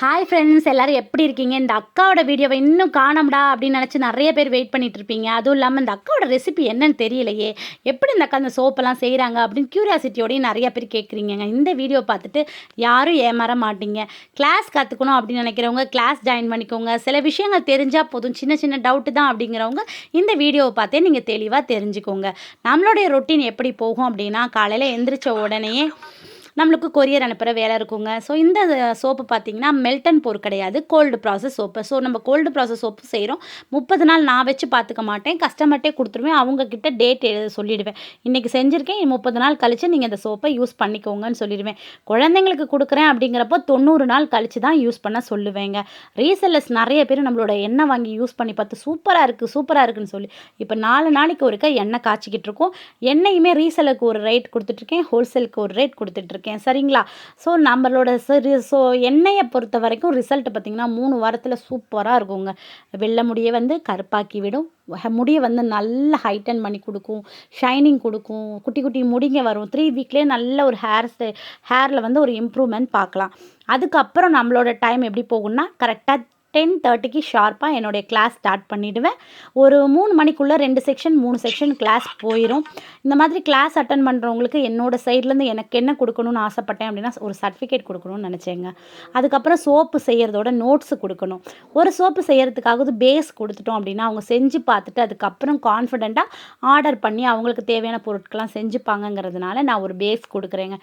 Hi friends எல்லோரும் எப்படி இருக்கீங்க? இந்த அக்காவோட வீடியோவை இன்னும் காணோம்டா அப்படின்னு நினச்சி நிறைய பேர் வெயிட் பண்ணிட்டு இருப்பீங்க. அதுவும் இல்லாமல் இந்த அக்காவோட ரெசிபி என்னன்னு தெரியலையே. எப்படி இந்த அக்கா அந்த சோப்பெல்லாம் செய்கிறாங்க அப்படின்னு க்யூரியாசிட்டியோடையும் நிறைய பேர் கேட்குறீங்க இந்த வீடியோ பார்த்துட்டு யாரும் ஏமாற மாட்டீங்க. கிளாஸ் கற்றுக்கணும் அப்படின்னு நினைக்கிறவங்க கிளாஸ் ஜாயின் பண்ணிக்கோங்க. சில விஷயங்கள் தெரிஞ்சால் போதும். சின்ன சின்ன டவுட்டு தான் அப்படிங்கிறவங்க இந்த வீடியோவை பார்த்தே நீங்கள் தெளிவாக தெரிஞ்சுக்கோங்க. நம்மளுடைய ரொட்டீன் எப்படி போகும் அப்படின்னா காலையில் எந்திரிச்ச உடனேயே நம்மளுக்கு கொரியர் அனுப்புகிற வேலை இருக்குங்க. ஸோ இந்த சோப்பு பார்த்தீங்கன்னா மெல்டன் போர் கிடையாது. Cold process soap. ஸோ நம்ம கோல்டு ப்ராசஸ் சோப்பு செய்கிறோம் முப்பது நாள் நான் வச்சு பார்த்துக்க மாட்டேன். கஸ்டமர்கிட்டே கொடுத்துருவேன். அவங்கக்கிட்ட டேட் எழுத சொல்லிடுவேன். இன்றைக்கி செஞ்சுருக்கேன். முப்பது நாள் கழித்து நீங்கள் இந்த சோப்பை யூஸ் பண்ணிக்கோங்கன்னு சொல்லிடுவேன். குழந்தைங்களுக்கு கொடுக்குறேன் அப்படிங்கிறப்போ தொண்ணூறு நாள் கழித்து தான் யூஸ் பண்ண சொல்லுவேங்க. ரீசெல்லர்ஸ் நிறைய பேர் நம்மளோட எண்ணெய் வாங்கி யூஸ் பண்ணி பார்த்து சூப்பராக இருக்குது சூப்பராக இருக்குன்னு சொல்லி. இப்போ நாலு நாளைக்கு ஒருக்க எண்ணெய் காய்ச்சிக்கிட்டு இருக்கோம். எண்ணெயுமே ரீசெலுக்கு ஒரு ரேட் கொடுத்துட்ருக்கேன் ஹோல்சேலுக்கு ஒரு ரேட் கொடுத்துட்ருக்கேன் சரிங்களா? ஸோ நம்மளோட சரி ஸோ எண்ணெயை பொறுத்த வரைக்கும் ரிசல்ட் பார்த்திங்கன்னா மூணு வாரத்தில் சூப்பராக இருக்குங்க. வெள்ளை முடியை வந்து கருப்பாக்கி விடும். முடியை வந்து நல்லா ஹைட்டன் பண்ணி கொடுக்கும். ஷைனிங் கொடுக்கும். குட்டி குட்டி முடிங்க வரும். த்ரீ வீக்லேயே நல்ல ஒரு ஹேர் ஹேரில் வந்து ஒரு இம்ப்ரூவ்மெண்ட் பார்க்கலாம். அதுக்கப்புறம் நம்மளோட டைம் எப்படி போகும்னா கரெக்டாக டென் தேர்ட்டிக்கு ஷார்ப்பாக என்னுடைய கிளாஸ் ஸ்டார்ட் பண்ணிவிடுவேன் ஒரு மூணு மணிக்குள்ளே ரெண்டு செக்ஷன் மூணு செக்ஷன் கிளாஸ் போயிடும் இந்த மாதிரி கிளாஸ் அட்டன் பண்ணுறவங்களுக்கு என்னோட சைட்லேருந்து எனக்கு என்ன கொடுக்கணும்னு ஆசைப்பட்டேன் அப்படின்னா ஒரு சர்டிஃபிகேட் கொடுக்கணும்னு நினச்சேங்க. அதுக்கப்புறம் சோப்பு செய்கிறதோட நோட்ஸு கொடுக்கணும். ஒரு சோப்பு செய்கிறதுக்காக பேஸ் கொடுத்துட்டோம் அப்படின்னா அவங்க செஞ்சு பார்த்துட்டு அதுக்கப்புறம் கான்ஃபிடெண்ட்டாக ஆர்டர் பண்ணி அவங்களுக்கு தேவையான பொருட்கள்லாம் செஞ்சுப்பாங்கங்கிறதுனால நான் ஒரு பேஸ் கொடுக்குறேங்க.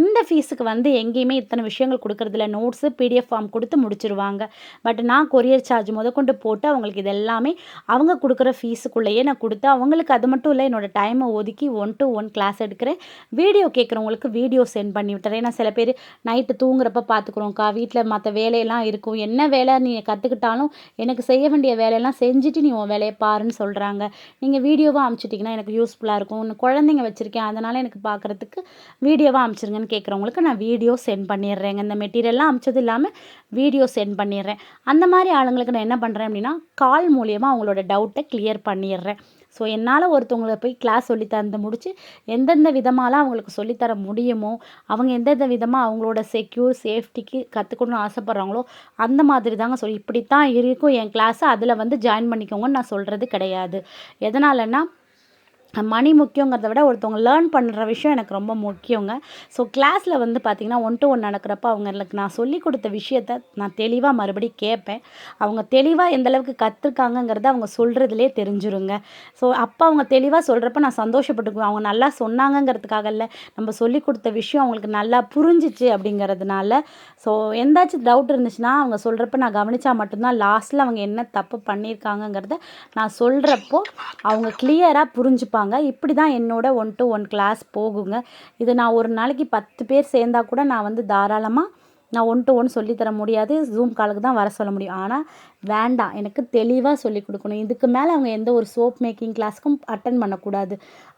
இந்த ஃபீஸுக்கு வந்து எங்கேயுமே இத்தனை விஷயங்கள் கொடுக்குறதில்ல. நோட்ஸு பிடிஎஃப் ஃபார்ம் கொடுத்து முடிச்சிருவாங்க. பட் நான் கொரியர் சார்ஜ் முதற்கொண்டு போட்டு அவங்களுக்கு இது எல்லாமே அவங்க கொடுக்குற ஃபீஸுக்குள்ளேயே நான் கொடுத்து அவங்களுக்கு அது மட்டும் இல்லை என்னோடய டைமை ஒதுக்கி ஒன் டு ஒன் கிளாஸ் எடுக்கிறேன். வீடியோ கேட்குறவங்களுக்கு வீடியோ சென்ட் பண்ணி விட்டுறேன். ஏன்னா சில பேர் நைட்டு தூங்குறப்ப பார்த்துக்குறோம்க்கா வீட்டில் மற்ற வேலையெல்லாம் இருக்கும். என்ன வேலை நீ கற்றுக்கிட்டாலும் எனக்கு செய்ய வேண்டிய வேலையெல்லாம் செஞ்சுட்டு நீ உன் வேலையை பாருன்னு சொல்கிறாங்க நீங்கள் வீடியோவாக அனுப்பிச்சிட்டிங்கன்னா எனக்கு யூஸ்ஃபுல்லாக இருக்கும். இன்னும் குழந்தைங்க வச்சுருக்கேன். அதனால் எனக்கு பார்க்குறதுக்கு வீடியோவாக அனுப்பிச்சிருங்கன்னு கேட்குறவங்களுக்கு நான் வீடியோ சென்ட் பண்ணிடுறேங்க. இந்த மெட்டீரியல்லாம் அனுப்பிச்சது இல்லாமல் வீடியோ சென்ட் பண்ணிடுறேன். அந்த அந்த மாதிரி ஆளுங்களுக்கு நான் என்ன பண்ணுறேன் அப்படின்னா கால் மூலியமாக அவங்களோட டவுட்டை கிளியர் பண்ணிடுறேன். ஸோ என்னால் ஒருத்தவங்களை போய் கிளாஸ் சொல்லித்தந்து முடித்து எந்தெந்த விதமாலாம் அவங்களுக்கு சொல்லித்தர முடியுமோ அவங்க எந்தெந்த விதமாக அவங்களோட செக்யூர் சேஃப்டிக்கு கற்றுக்கணும்னு ஆசைப்பட்றாங்களோ அந்த மாதிரி தாங்க சொல்லி இப்படித்தான் இருக்கும் என் கிளாஸை அதில் வந்து ஜாயின் பண்ணிக்கோங்கன்னு நான் சொல்கிறது கிடையாது. எதனாலன்னா மணி முக்கியங்கிறத விட ஒருத்தவங்க லேர்ன் பண்ணுற விஷயம் எனக்கு ரொம்ப முக்கியங்க. ஸோ கிளாஸில் வந்து பார்த்திங்கன்னா ஒன் டு ஒன் நடக்கிறப்ப அவங்களுக்கு நான் சொல்லி கொடுத்த விஷயத்த நான் தெளிவாக மறுபடி கேட்பேன் அவங்க தெளிவாக எந்தளவுக்கு கற்றுக்காங்கங்கிறத கற்றுருக்காங்கங்கிறத அவங்க சொல்கிறதுலே தெரிஞ்சிருங்க. ஸோ அப்போ அவங்க தெளிவாக சொல்கிறப்ப நான் சந்தோஷப்பட்டுக்குவேன். அவங்க நல்லா சொன்னாங்கங்கிறதுக்காக இல்லை நம்ம சொல்லி கொடுத்த விஷயம் அவங்களுக்கு நல்லா புரிஞ்சிச்சு அப்படிங்கிறதுனால ஸோ எந்தாச்சும் டவுட் இருந்துச்சுன்னா அவங்க சொல்கிறப்ப நான் கவனித்தா மட்டும்தான் லாஸ்ட்டில் அவங்க என்ன தப்பு பண்ணியிருக்காங்கங்கிறத நான் சொல்கிறப்போ அவங்க கிளியராக புரிஞ்சுப்பாங்க. இப்படி தான் என்னோட ஒன் டு ஒன் கிளாஸ் போகுங்க. இது நான் ஒரு நாளைக்கு பத்து பேர் சேர்ந்தா கூட நான் வந்து தாராளமாக நான் ஒன் டு ஒன் சொல்லித்தர முடியாது. ஜூம் காலுக்கு தான் வர சொல்ல முடியும். ஆனால் வேண்டாம். எனக்கு தெளிவாக சொல்லிக் கொடுக்கணும். இதுக்கு மேலே அவங்க எந்த ஒரு சோப் மேக்கிங் கிளாஸ்க்கும் அட்டன் பண்ணக்கூடாது.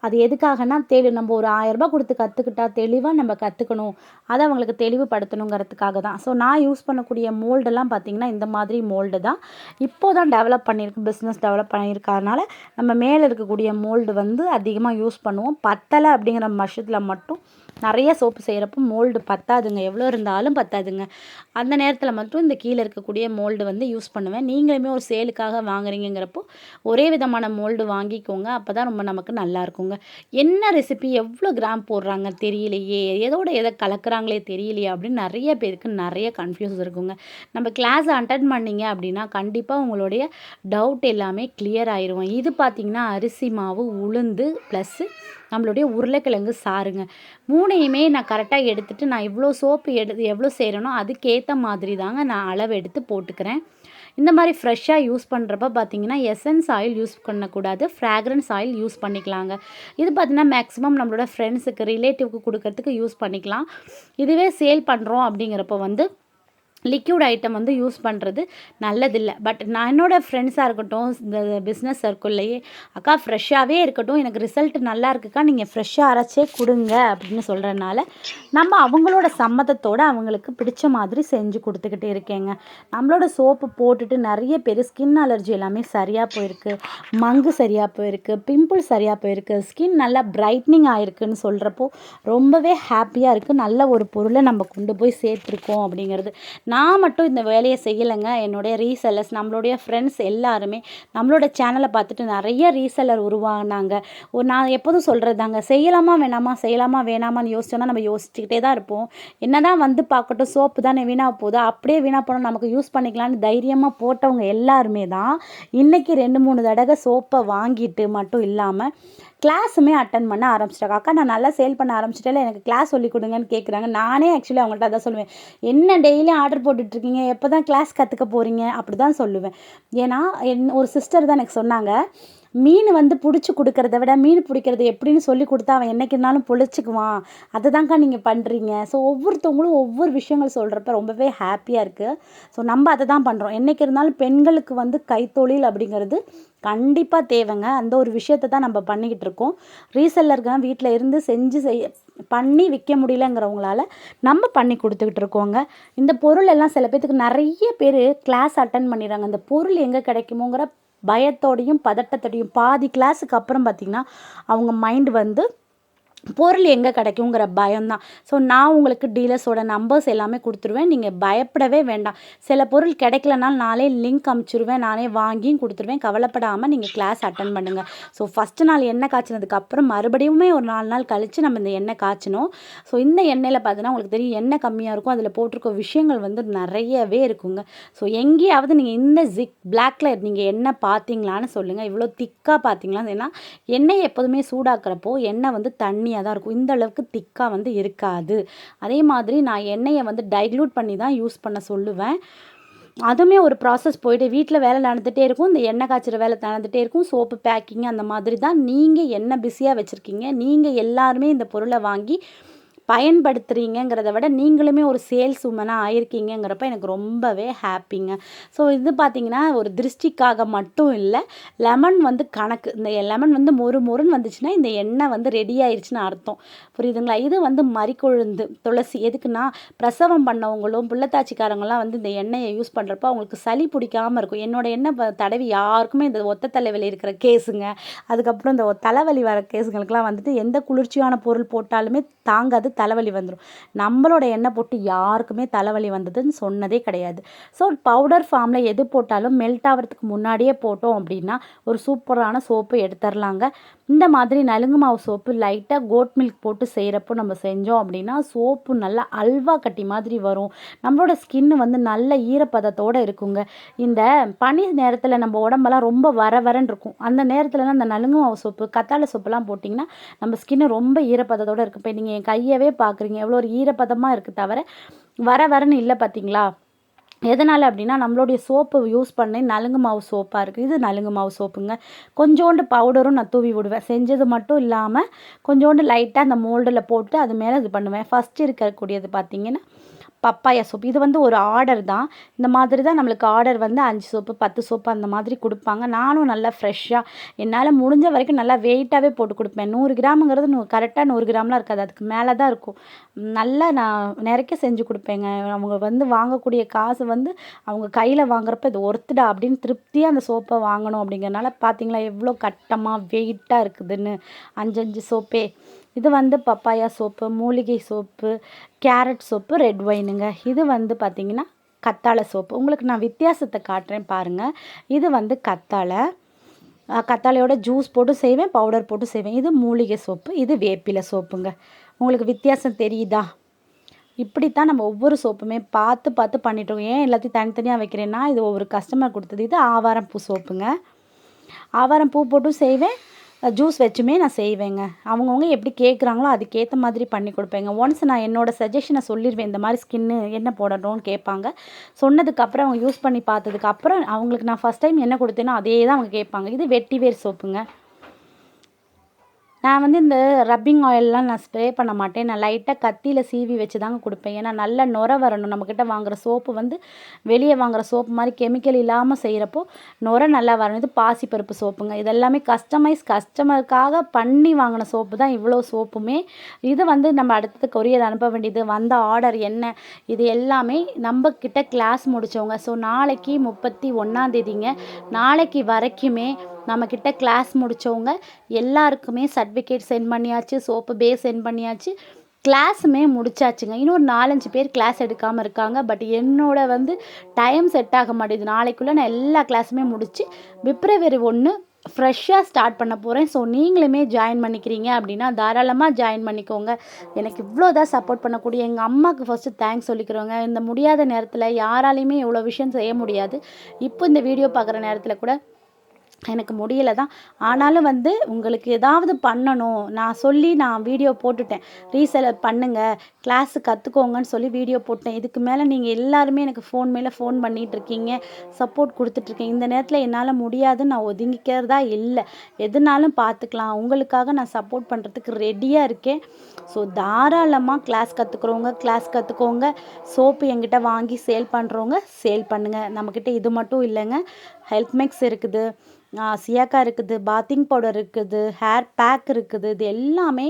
அது எதுக்காகனா தெளி நம்ம ஒரு ஆயரரூபா கொடுத்து கற்றுக்கிட்டா தெளிவாக நம்ம கற்றுக்கணும் அதை அவங்களுக்கு தெளிவுபடுத்தணுங்கிறதுக்காக தான். ஸோ நான் யூஸ் பண்ணக்கூடிய மோல்டெல்லாம் பார்த்திங்கன்னா இந்த மாதிரி மோல்டு தான். இப்போ தான் டெவலப் பண்ணியிருக்கு பிஸ்னஸ் டெவலப் பண்ணியிருக்கறனால நம்ம மேலே இருக்கக்கூடிய மோல்டு வந்து அதிகமாக யூஸ் பண்ணுவோம். பத்தலை அப்படிங்கிற மஷத்தில் மட்டும் நிறைய சோப்பு செய்கிறப்போ மோல்டு பத்தாதுங்க. எவ்வளோ இருந்தாலும் பத்தாதுங்க. அந்த நேரத்தில் மட்டும் இந்த கீழே இருக்கக்கூடிய மோல்டு வந்து யூஸ் பண்ணுவேன். நீங்களுமே ஒரு சேலுக்காக வாங்குறீங்கிறப்போ ஒரே விதமான மோல்டு வாங்கிக்கோங்க. அப்போ தான் ரொம்ப நமக்கு நல்லா இருக்குங்க. என்ன ரெசிபி எவ்வளோ கிராம் போடுறாங்க தெரியலையே. எதோட எதை கலக்குறாங்களே தெரியலையே அப்படின்னு நிறைய பேருக்கு நிறைய கன்ஃபியூஸ் இருக்குங்க. நம்ம கிளாஸ் அட்டன் பண்ணீங்க அப்படின்னா கண்டிப்பாக உங்களுடைய டவுட் எல்லாமே கிளியர் ஆயிரும் இது பார்த்திங்கன்னா அரிசி மாவு உளுந்து ப்ளஸ்ஸு நம்மளுடைய உருளைக்கிழங்கு சாருங்க மூணையுமே நான் கரெக்டாக எடுத்துகிட்டு நான் இவ்வளோ சோப்பு எடு எவ்வளோ செய்கிறேனோ அதுக்கேற்ற மாதிரி தாங்க நான் அளவு எடுத்து போட்டுக்கிறேன். இந்த மாதிரி ஃப்ரெஷ்ஷாக யூஸ் பண்ணுறப்ப பார்த்தீங்கன்னா எசன்ஸ் ஆயில் யூஸ் பண்ணக்கூடாது ஃப்ராக்ரன்ஸ் ஆயில் யூஸ் பண்ணிக்கலாங்க. இது பார்த்திங்கன்னா மேக்ஸிமம் நம்மளோட ஃப்ரெண்ட்ஸுக்கு ரிலேட்டிவ்க்கு கொடுக்கறதுக்கு யூஸ் பண்ணிக்கலாம். இதுவே சேல் பண்ணுறோம் அப்படிங்கிறப்ப வந்து லிக்யூட் ஐட்டம் வந்து யூஸ் பண்ணுறது நல்லதில்லை. பட் நான் என்னோடய ஃப்ரெண்ட்ஸாக இருக்கட்டும் இந்த பிஸ்னஸ் சர்க்கிள்லையே அக்கா ஃப்ரெஷ்ஷாகவே இருக்கட்டும் எனக்கு ரிசல்ட் நல்லா இருக்குக்கா நீங்கள் ஃப்ரெஷ்ஷாக அரைச்சே கொடுங்க அப்படின்னு சொல்கிறனால நம்ம அவங்களோட சம்மதத்தோடு அவங்களுக்கு பிடிச்ச மாதிரி செஞ்சு கொடுத்துக்கிட்டு இருக்கேங்க. நம்மளோட சோப்பு போட்டுட்டு நிறைய பேர் ஸ்கின் அலர்ஜி எல்லாமே சரியாக போயிருக்கு மங்கு சரியாக போயிருக்கு பிம்பிள் சரியாக போயிருக்கு ஸ்கின் நல்லா பிரைட்னிங் ஆயிருக்குன்னு சொல்கிறப்போ ரொம்பவே ஹாப்பியாக இருக்குது நல்ல ஒரு பொருளை நம்ம கொண்டு போய் சேர்த்துருக்கோம் அப்படிங்கிறது. நான் மட்டும் இந்த வேலையை செய்யலைங்க. என்னுடைய ரீசெல்லர்ஸ் நம்மளுடைய ஃப்ரெண்ட்ஸ் எல்லாருமே நம்மளோட சேனலை பார்த்துட்டு நிறைய ரீசெல்லர் உருவானாங்க. ஒரு நான் எப்போதும் சொல்கிறதாங்க செய்யலாமா வேணாமா செய்யலாமா வேணாமான்னு யோசிச்சோன்னா நம்ம யோசிச்சுக்கிட்டே தான் இருப்போம். என்ன தான் வந்து பார்க்கட்டும் சோப்பு தானே வீணாக போகுது அப்படியே வீணாக போனால் நமக்கு யூஸ் பண்ணிக்கலான்னு தைரியமாக போட்டவங்க எல்லாருமே தான் இன்றைக்கி ரெண்டு மூணு தடவை சோப்பை வாங்கிட்டு மட்டும் இல்லாமல் கிளாஸுமே அட்டன் பண்ண ஆரம்பிச்சிட்டாங்க அக்கா நான் நல்லா சேல் பண்ண ஆரம்பிச்சிட்டேன் எனக்கு கிளாஸ் சொல்லி கொடுங்கன்னு கேட்குறாங்க நானே ஆக்சுவலி அவங்கள்ட்ட அதான் சொல்லுவேன். என்ன டெய்லியும் ஆர்டர் போட்டுட்ருக்கீங்க எப்போ தான் கிளாஸ் கற்றுக்க போகிறீங்க அப்படி தான் சொல்லுவேன். ஏன்னா என் ஒரு சிஸ்டர் தான் எனக்கு சொன்னாங்க. மீன் வந்து பிடிச்சி கொடுக்கறத விட மீன் பிடிக்கிறது எப்படின்னு சொல்லி கொடுத்தா அவன் என்னைக்கு இருந்தாலும் பொழிச்சிக்குவான் அதை தாங்க்கா நீங்கள் பண்ணுறீங்க ஸோ ஒவ்வொருத்தவங்களும் ஒவ்வொரு விஷயங்கள் சொல்கிறப்ப ரொம்பவே ஹாப்பியாக இருக்குது ஸோ நம்ம அதை தான் பண்ணுறோம் என்றைக்கு இருந்தாலும் பெண்களுக்கு வந்து கைத்தொழில் அப்படிங்கிறது கண்டிப்பாக தேவைங்க. அந்த ஒரு விஷயத்தை தான் நம்ம பண்ணிக்கிட்டு இருக்கோம். ரீசெல்லருக்கு வீட்டில் இருந்து செஞ்சு செய்ய பண்ணி விற்க முடியலங்கிறவங்களால நம்ம பண்ணி கொடுத்துக்கிட்டு இருக்கோங்க. இந்த பொருள் எல்லாம் சில பேர்த்துக்கு நிறைய பேர் கிளாஸ் அட்டன் பண்ணிடுறாங்க. அந்த பொருள் எங்கே கிடைக்குமோங்கிற பயத்தோடையும் பதட்டத்தோடையும் பாதி கிளாஸுக்கு அப்புறம் பார்த்திங்கன்னா அவங்க மைண்ட் வந்து பொருள் எங்கே கிடைக்குங்கிற பயம்தான். ஸோ நான் உங்களுக்கு டீலர்ஸோட நம்பர்ஸ் எல்லாமே கொடுத்துருவேன். நீங்கள் பயப்படவே வேண்டாம். சில பொருள் கிடைக்கலனாலும் நானே லிங்க் அமுச்சிருவேன். நானே வாங்கியும் கொடுத்துருவேன். கவலைப்படாமல் நீங்கள் கிளாஸ் அட்டன் பண்ணுங்கள் ஸோ ஃபஸ்ட்டு நாள் எண்ணெய் காய்ச்சினதுக்கப்புறம் மறுபடியுமே ஒரு நாலு நாள் கழித்து நம்ம இந்த எண்ணெய் காய்ச்சணும் ஸோ இந்த எண்ணெயில் பார்த்தீங்கன்னா உங்களுக்கு தெரியும் எண்ணெய் கம்மியாக இருக்கும். அதில் போட்டிருக்க விஷயங்கள் வந்து நிறையவே இருக்குங்க. ஸோ எங்கேயாவது நீங்கள் இந்த ஜிக் பிளாக்ல நீங்கள் எண்ணெய் பார்த்தீங்களான்னு சொல்லுங்கள் இவ்வளோ திக்காக பார்த்தீங்களா ஏன்னா எண்ணெய் எப்போதுமே சூடாக்குறப்போ எண்ணெய் வந்து தண்ணி கம்மியாக தான் இருக்கும். இந்த அளவுக்கு திக்காக வந்து இருக்காது. அதே மாதிரி நான் எண்ணெயை வந்து டைல்யூட் பண்ணி தான் யூஸ் பண்ண சொல்லுவேன். அதுவுமே ஒரு ப்ராசஸ் போயிட்டு வீட்டில் வேலை நடந்துகிட்டே இருக்கும். இந்த எண்ணெய் காய்ச்சிற வேலை நடந்துகிட்டே இருக்கும். சோப்பு பேக்கிங் அந்த மாதிரி தான். நீங்கள் என்ன பிஸியாக வச்சுருக்கீங்க? நீங்கள் எல்லாருமே இந்த பொருளை வாங்கி பயன்படுத்துகிறீங்கிறத விட நீங்களுமே ஒரு சேல்ஸ் உமனாக ஆயிருக்கீங்கிறப்ப எனக்கு ரொம்பவே ஹாப்பிங்க. ஸோ இது பார்த்திங்கன்னா ஒரு திருஷ்டிக்காக மட்டும் இல்லை லெமன் வந்து கணக்கு இந்த லெமன் வந்து மொறு மொறுன்னு வந்துச்சுன்னா இந்த எண்ணெய் வந்து ரெடி ஆயிடுச்சுன்னு அர்த்தம். புரியுதுங்களா? இது வந்து மறிக்கொழுந்து துளசி எதுக்குன்னா பிரசவம் பண்ணவங்களும் புள்ளத்தாச்சிக்காரங்களாம் வந்து இந்த எண்ணெயை யூஸ் பண்ணுறப்ப அவங்களுக்கு சளி பிடிக்காமல் இருக்கும். என்னோட எண்ணெய் தடவி யாருக்குமே இந்த ஒத்த தலைவலி இருக்கிற கேஸுங்க. அதுக்கப்புறம் இந்த தலைவலி வர கேஸுங்களுக்கெல்லாம் வந்துட்டு எந்த குளிர்ச்சியான பொருள் போட்டாலுமே தாங்காது தலைவலி வந்துடும் நம்மளோட எண்ணெய் போட்டு யாருக்குமே தலைவலி வந்ததுன்னு சொன்னதே கிடையாது. ஸோ பவுடர் ஃபார்மில் எது போட்டாலும் மெல்ட் ஆகிறதுக்கு முன்னாடியே போட்டோம் அப்படின்னா ஒரு சூப்பரான சோப்பு எடுத்துடலாங்க இந்த மாதிரி நலுங்கு மாவு சோப்பு லைட்டாக கோட் மில்க் போட்டு செய்கிறப்போ நம்ம செஞ்சோம் அப்படின்னா சோப்பு நல்லா அல்வா கட்டி மாதிரி வரும். நம்மளோட ஸ்கின்னு வந்து நல்ல ஈரப்பதத்தோடு இருக்குங்க. இந்த பனி நேரத்தில் நம்ம உடம்பெல்லாம் ரொம்ப வர வரன்னு இருக்கும். அந்த நேரத்துலலாம் அந்த நலுங்கு மாவு சோப்பு கத்தாழை சோப்புலாம் போட்டிங்கன்னா நம்ம ஸ்கின்னு ரொம்ப ஈரப்பதத்தோடு இருக்கும். இப்போ நீங்கள் என் கையவே பார்க்குறீங்க எவ்வளோ ஒரு ஈரப்பதமாக இருக்குது தவிர வர வரன்னு இல்லை பார்த்தீங்களா எதனால் அப்படின்னா நம்மளுடைய சோப்பு யூஸ் பண்ணி நலுங்கு மாவு சோப்பாக இருக்குது இது நலுங்கு மாவு சோப்புங்க. கொஞ்சோண்டு பவுடரும் நான் தூவி விடுவேன். செஞ்சது மட்டும் இல்லாமல் கொஞ்சோண்டு லைட்டாக அந்த மோல்டில் போட்டு அது மேலே இது பண்ணுவேன். ஃபஸ்ட்டு இருக்கக்கூடியது பார்த்திங்கன்னா பப்பாயா சோப்பு. இது வந்து ஒரு ஆர்டர் தான். இந்த மாதிரி தான் நம்மளுக்கு ஆர்டர் வந்து அஞ்சு சோப்பு பத்து சோப்பு அந்த மாதிரி கொடுப்பாங்க. நானும் நல்லா ஃப்ரெஷ்ஷாக என்னால் முடிஞ்ச வரைக்கும் நல்லா வெயிட்டாகவே போட்டு கொடுப்பேன். நூறு கிராமுங்கிறது நூ கரெக்டாக நூறு கிராம்லாம் இருக்காது. அதுக்கு மேலே தான் இருக்கும். நல்லா நான் நிறைக்க செஞ்சு கொடுப்பேங்க. அவங்க வந்து வாங்கக்கூடிய காசு வந்து அவங்க கையில் வாங்குறப்ப இது ஒருத்துடா அப்படின்னு திருப்தியாக அந்த சோப்பை வாங்கணும் அப்படிங்கிறனால பார்த்தீங்களா எவ்வளோ கட்டமாக வெயிட்டாக இருக்குதுன்னு. அஞ்சஞ்சு சோப்பே. இது வந்து பப்பாயா சோப்பு மூலிகை சோப்பு கேரட் சோப்பு ரெட் ஒயினுங்க இது வந்து பார்த்திங்கன்னா கத்தாழை சோப்பு. உங்களுக்கு நான் வித்தியாசத்தை காட்டுறேன் பாருங்கள் இது வந்து கத்தாழை. கத்தாழையோட ஜூஸ் போட்டு செய்வேன் பவுடர் போட்டு செய்வேன். இது மூலிகை சோப்பு இது வேப்பிலை சோப்புங்க. உங்களுக்கு வித்தியாசம் தெரியுதா? இப்படித்தான் நம்ம ஒவ்வொரு சோப்புமே பார்த்து பார்த்து பண்ணிட்டோம் ஏன் எல்லாத்தையும் தனித்தனியாக வைக்கிறேன்னா இது ஒவ்வொரு கஸ்டமர் கொடுத்தது. இது ஆவாரம் பூ சோப்புங்க. ஆவாரம் பூ போட்டும் செய்வேன். ஜூஸ் வச்சுமே நான் செய்வேங்க. அவங்கவுங்க எப்படி கேட்குறாங்களோ அதுக்கேற்ற மாதிரி பண்ணி கொடுப்பேங்க. ஒன்ஸ் நான் என்னோடய சஜஷனை சொல்லிடுவேன் இந்த மாதிரி ஸ்கின்னு என்ன போடணும்னு கேட்பாங்க. சொன்னதுக்கப்புறம் அவங்க யூஸ் பண்ணி பார்த்ததுக்கப்புறம் அவங்களுக்கு நான் ஃபஸ்ட் டைம் என்ன கொடுத்தேனோ அதே தான் அவங்க கேட்பாங்க. இது வெட்டிவேர் சோப்புங்க நான் வந்து இந்த ரப்பிங் ஆயிலெலாம் நான் ஸ்ப்ரே பண்ண மாட்டேன். நான் லைட்டாக கத்தியில் சீவி வச்சு தாங்க கொடுப்பேன். ஏன்னா நல்ல நுர வரணும். நம்மக்கிட்ட வாங்குகிற சோப்பு வந்து வெளியே வாங்குகிற சோப்பு மாதிரி கெமிக்கல் இல்லாமல் செய்கிறப்போ நுர நல்லா வரணும். இது பாசிப்பருப்பு சோப்புங்க இதெல்லாமே கஸ்டமைஸ் கஸ்டமருக்காக பண்ணி வாங்கின சோப்பு தான் இவ்வளோ சோப்புமே இது வந்து நம்ம அடுத்தது கொரியர் அனுப்ப வேண்டியது. வந்த ஆர்டர் என்ன? இது எல்லாமே நம்ம கிட்ட கிளாஸ் முடித்தவங்க ஸோ நாளைக்கு முப்பத்தி ஒன்றாந்தேதிங்க நாளைக்கு வரைக்குமே நம்மக்கிட்ட கிளாஸ் முடித்தவங்க எல்லாருக்குமே சர்டிஃபிகேட் சென்ட் பண்ணியாச்சு சோப்பு பேஸ் சென்ட் பண்ணியாச்சு. கிளாஸுமே முடிச்சாச்சுங்க. இன்னும் ஒரு நாலஞ்சு பேர் கிளாஸ் எடுக்காமல் இருக்காங்க. பட் என்னோட வந்து டைம் செட் ஆக மாட்டேங்குது. நாளைக்குள்ளே நான் எல்லா கிளாஸுமே முடித்து பிப்ரவரி ஒன்று ஃப்ரெஷ்ஷாக ஸ்டார்ட் பண்ண போகிறேன் ஸோ நீங்களுமே ஜாயின் பண்ணிக்கிறீங்க அப்படின்னா தாராளமாக ஜாயின் பண்ணிக்கோங்க. எனக்கு இவ்வளோ தான் சப்போர்ட் பண்ணக்கூடிய எங்கள் அம்மாவுக்கு ஃபஸ்ட்டு தேங்க்ஸ் சொல்லிக்கிறோங்க. இந்த முடியாத நேரத்தில் யாராலையுமே இவ்வளோ விஷயம் செய்ய முடியாது. இப்போ இந்த வீடியோ பார்க்குற நேரத்தில் கூட எனக்கு முடியல தான். ஆனாலும் வந்து உங்களுக்கு ஏதாவது பண்ணணும். நான் சொல்லி நான் வீடியோ போட்டுட்டேன். ரீசெல் பண்ணுங்கள் கிளாஸு கற்றுக்கோங்கன்னு சொல்லி வீடியோ போட்டேன். இதுக்கு மேலே நீங்கள் எல்லாருமே எனக்கு ஃபோன் மேலே ஃபோன் பண்ணிகிட்டு இருக்கீங்க. சப்போர்ட் கொடுத்துட்ருக்கீங்க இந்த நேரத்தில் என்னால் முடியாதுன்னு நான் ஒதுங்கிக்கிறதா இல்லை. எதுனாலும் பார்த்துக்கலாம் உங்களுக்காக நான் சப்போர்ட் பண்ணுறதுக்கு ரெடியாக இருக்கேன். ஸோ தாராளமாக கிளாஸ் கற்றுக்குறவங்க கிளாஸ் கற்றுக்கோங்க சோப்பு எங்கிட்ட வாங்கி சேல் பண்ணுறவங்க சேல் பண்ணுங்கள் நம்மக்கிட்ட இது மட்டும் இல்லைங்க. ஹெல்த் மேக்ஸ் இருக்குது. சியாக்கா இருக்குது பாத்திங் பவுடர் இருக்குது ஹேர் பேக் இருக்குது. இது எல்லாமே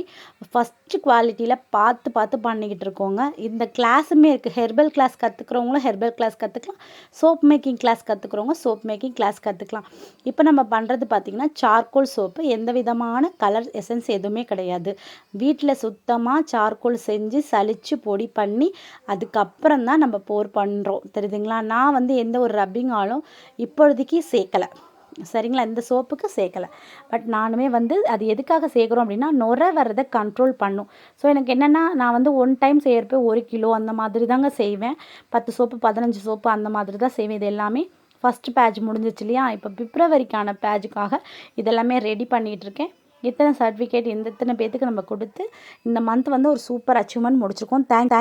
ஃபஸ்ட்டு குவாலிட்டியில் பார்த்து பார்த்து பண்ணிக்கிட்டு இருக்கோங்க. இந்த கிளாஸுமே இருக்குது ஹெர்பல் கிளாஸ் கற்றுக்குறவங்களும் ஹெர்பல் கிளாஸ் கற்றுக்கலாம் சோப் மேக்கிங் கிளாஸ் கற்றுக்குறவங்க சோப் மேக்கிங் கிளாஸ் கற்றுக்கலாம் இப்போ நம்ம பண்ணுறது பார்த்திங்கன்னா சார்கோல் சோப்பு எந்த விதமான கலர் எசன்ஸ் எதுவுமே கிடையாது. வீட்டில் சுத்தமாக சார்கோல் செஞ்சு சளிச்சு பொடி பண்ணி அதுக்கப்புறம் தான் நம்ம போர் பண்ணுறோம் தெரியுதுங்களா? நான் வந்து எந்த ஒரு ரப்பிங் ஆளும் இப்பொழுதைக்கு சேர்க்கலை. சரிங்களா? இந்த சோப்புக்கு சேர்க்கலை. பட் நானுமே வந்து அது எதுக்காக சேர்க்குறோம் அப்படின்னா நுர வர்றதை கண்ட்ரோல் பண்ணும். ஸோ எனக்கு என்னென்னா நான் வந்து ஒன் டைம் செய்கிறப்ப ஒரு கிலோ அந்த மாதிரி தாங்க செய்வேன். பத்து சோப்பு பதினஞ்சு சோப்பு அந்த மாதிரி தான் செய்வேன். இது எல்லாமே ஃபஸ்ட்டு பேட்ச் முடிஞ்சிச்சு இல்லையா? இப்போ பிப்ரவரிக்கான பேட்சுக்காக இதெல்லாமே ரெடி பண்ணிகிட்டு இருக்கேன் இத்தனை சர்டிஃபிகேட் இந்த இத்தனை பேத்துக்கு நம்ம கொடுத்து இந்த மந்த் வந்து ஒரு சூப்பர் அச்சீவ்மெண்ட் முடிச்சிருக்கோம். தேங்க்